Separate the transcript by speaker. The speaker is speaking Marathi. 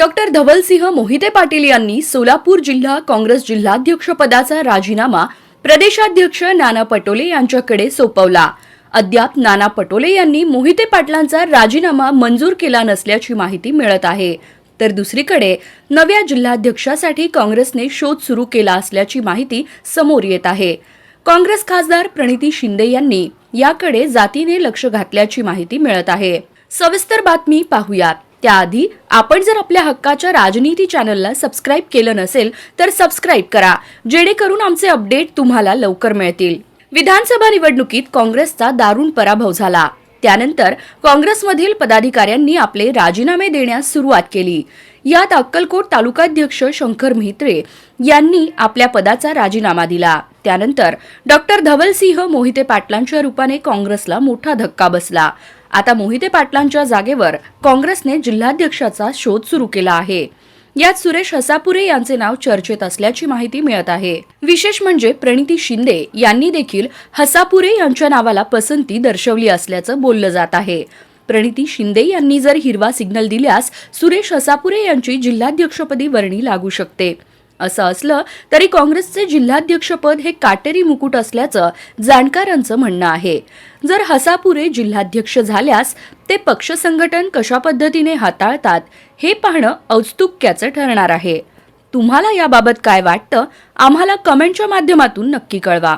Speaker 1: डॉक्टर धवलसिंह मोहिते पाटील यांनी सोलापूर जिल्हा काँग्रेस जिल्हाध्यक्षपदाचा राजीनामा प्रदेशाध्यक्ष नाना पटोले यांच्याकडे सोपवला. अद्याप नाना पटोले यांनी मोहिते पाटलांचा राजीनामा मंजूर केला नसल्याची माहिती मिळत आहे. तर दुसरीकडे नव्या जिल्हाध्यक्षासाठी काँग्रेसने शोध सुरू केला असल्याची माहिती समोर येत आहे. काँग्रेस खासदार प्रणिती शिंदे यांनी याकडे जातीने लक्ष घातल्याची माहिती मिळत आहे. सविस्तर बातमी पाहूयात. त्याआधी आपण जर आपल्या हक्काच्या राजनीती चॅनलला सबस्क्राईब केलं नसेल तर सबस्क्राईब करा जेणेकरून आमचे अपडेट तुम्हाला लवकर मिळतील. विधानसभा निवडणुकीत काँग्रेसचा दारुण पराभव झाला. त्यानंतर काँग्रेसमधील पदाधिकाऱ्यांनी आपले राजीनामे देण्यास सुरुवात केली. यात अक्कलकोट तालुकाध्यक्ष शंकर म्हेत्रे यांनी आपल्या पदाचा राजीनामा दिला. त्यानंतर डॉक्टर धवलसिंह मोहिते पाटलांच्या रूपाने काँग्रेसला मोठा धक्का बसला. आता मोहिते पाटलांच्या जागेवर काँग्रेसने जिल्हाध्यक्षाचा शोध सुरू केला आहे. यात सुरेश हसापुरे यांचे नाव चर्चेत असल्याची माहिती मिळत आहे. विशेष म्हणजे प्रणिती शिंदे यांनी देखील हसापुरे यांच्या नावाला पसंती दर्शवली असल्याचं बोललं जात आहे. प्रणिती शिंदे यांनी जर हिरवा सिग्नल दिल्यास सुरेश हसापुरे यांची जिल्हाध्यक्षपदी वर्णी लागू शकते. असं असलं तरी काँग्रेसचे जिल्हाध्यक्षपद हे काटेरी मुकुट असल्याचं जाणकारांचं म्हणणं आहे. जर हसापुरे जिल्हाध्यक्ष झाल्यास ते पक्ष संघटन कशा पद्धतीने हाताळतात हे पाहणं औत्सुक्याचं ठरणार आहे. तुम्हाला याबाबत काय वाटतं? आम्हाला कमेंटच्या माध्यमातून नक्की कळवा.